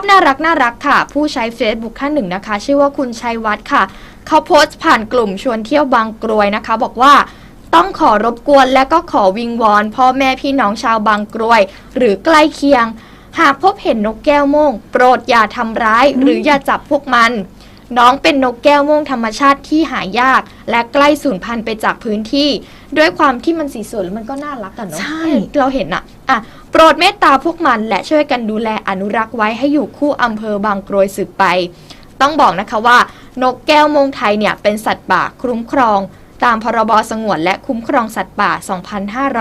พน่ารักน่ารักค่ะ ผู้ใช้ Facebook ท่านหนึ่งนะคะ ชื่อว่าคุณชัยวัฒน์ค่ะ เขาโพสต์ผ่านกลุ่มชวนเที่ยวบางกรวยนะคะ บอกว่าต้องขอรบกวนและก็ขอวิงวอนพ่อแม่พี่น้องชาวบางกรวย หรือใกล้เคียง หากพบเห็นนกแก้วโม่ง โปรดอย่าทำร้าย หรืออย่าจับพวกมัน น้องเป็นนกแก้วโม่งธรรมชาติที่หายาก และใกล้สูญพันธุ์ไปจากพื้นที่ ด้วยความที่มันสีสวยแล้วมันก็น่ารักอะเนาะใช่ เราเห็นอะอะโปรดเมตตาพวกมันและช่วยกันดูแลอนุรักษ์ไว้ให้อยู่คู่อำเภอบางกรวยสืบไป ต้องบอกนะคะว่านกแก้วโมงไทยเนี่ยเป็นสัตว์ป่าคุ้มครอง ตามพรบสงวนและคุ้มครองสัตว์ป่า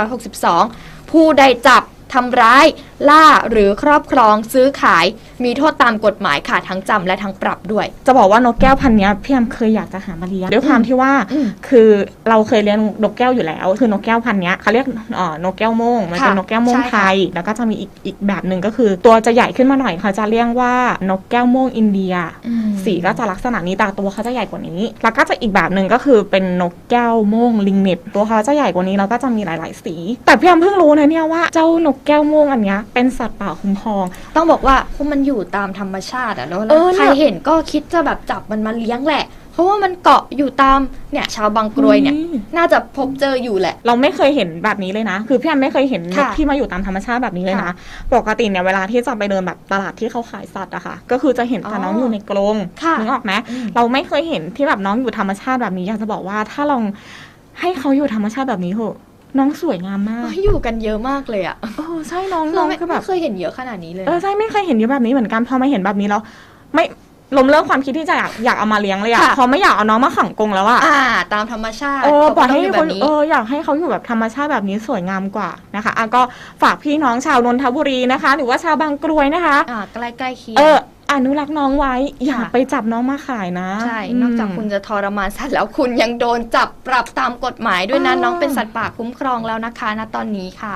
2562 ผู้ใดจับทำร้าย ล่าหรือครอบครองซื้อขาย มีโทษตามกฎหมายค่ะทั้งจำและทั้งปรับด้วย จะบอกว่านกแก้วพันธุ์เนี้ยพี่แอมเคยอยากจะหามาเลี้ยงด้วยความที่ว่าอืมคือเราเคยเลี้ยงนกแก้วอยู่แล้ว คือนกแก้วพันธุ์เนี้ยเขาเรียกเอ่อนกแก้วโม่งมันเป็นค่ะนกแก้วโม่งใช่ค่ะไทย แล้วก็จะมีอีกอีกแบบหนึ่งก็คือ ตัวจะใหญ่ขึ้นมาหน่อยเขาจะเรียกว่านกแก้วโม่งอินเดียสีก็จะลักษณะนี้แต่ตัวเขาจะใหญ่กว่านี้ แล้วก็จะอีกแบบหนึ่งก็คือเป็นนกแก้วโม่งลิงเน็ตตัวเขาจะใหญ่กว่านี้แล้วก็จะมีหลาย ๆ สี แต่พี่แอมเพิ่งรู้นะเนี่ยว่าเจ้านกแก้วโม่งอันเนี้ยเป็นสัตว์ป่าคุ้มครอง ต้องบอกว่าพวกมันอยู่ตามธรรมชาติอะแล้วเออเนี่ย ใครเห็นก็คิดจะแบบจับมันมาเลี้ยงแหละ เพราะว่ามันเกาะอยู่ตามเนี่ยชาวบางกรวยเนี่ยอืมน่าจะพบเจออยู่แหละ เราไม่เคยเห็นแบบนี้เลยนะ คือพี่แอมไม่เคยเห็นนกค่ะที่มาอยู่ตามธรรมชาติแบบนี้เลยนะ ค่ะปกติเนี่ยเวลาที่จะไปเดินแบบตลาดที่เขาขายสัตว์อะค่ะ ก็คือจะเห็นแต่อ๋อน้องอยู่ในกรงค่ะนึกออกไหมอืม เราไม่เคยเห็นที่แบบน้องอยู่ธรรมชาติแบบนี้ อยากจะบอกว่าถ้าลองให้เขาอยู่ธรรมชาติแบบนี้เถอะ น้องสวยงามมากเฮ้ยอยู่กันเยอะมากเลยอะเออใช่น้องน้เราองไม่คือแบบไม่เคยเห็นเยอะขนาดนี้เลย เออใช่ไม่เคยเห็นเยอะแบบนี้เหมือนกันพอมาเห็นแบบนี้แล้วไม่ล้มเลิกความคิดที่จะอยากอยากเอามาเลี้ยงเลยอะค่ะพอไม่อยากเอาน้องมาขังกรงแล้วอะอ่า ตามธรรมชาติเออเขาปล่ก็อยต้องให้อยู่คแบนบนี้เอออยากให้เขาอยู่แบบธรรมชาติแบบนี้สวยงามกว่านะคะอะก็ฝากพี่น้องชาวนนทบุรีนะคะ หรือว่าชาวบางกรวยนะคะอ่าใกล้ใกล้ๆเคียงเออ อนุรักษ์น้องไว้ อย่าค่ะไปจับน้องมาขายนะใช่นอกจากคุณจะทรมานสัตว์แล้วคุณยังโดนจับปรับตามกฎหมายด้วยนะอ๋อน้องเป็นสัตว์ป่าคุ้มครองแล้วนะคะณตอนนี้ค่ะ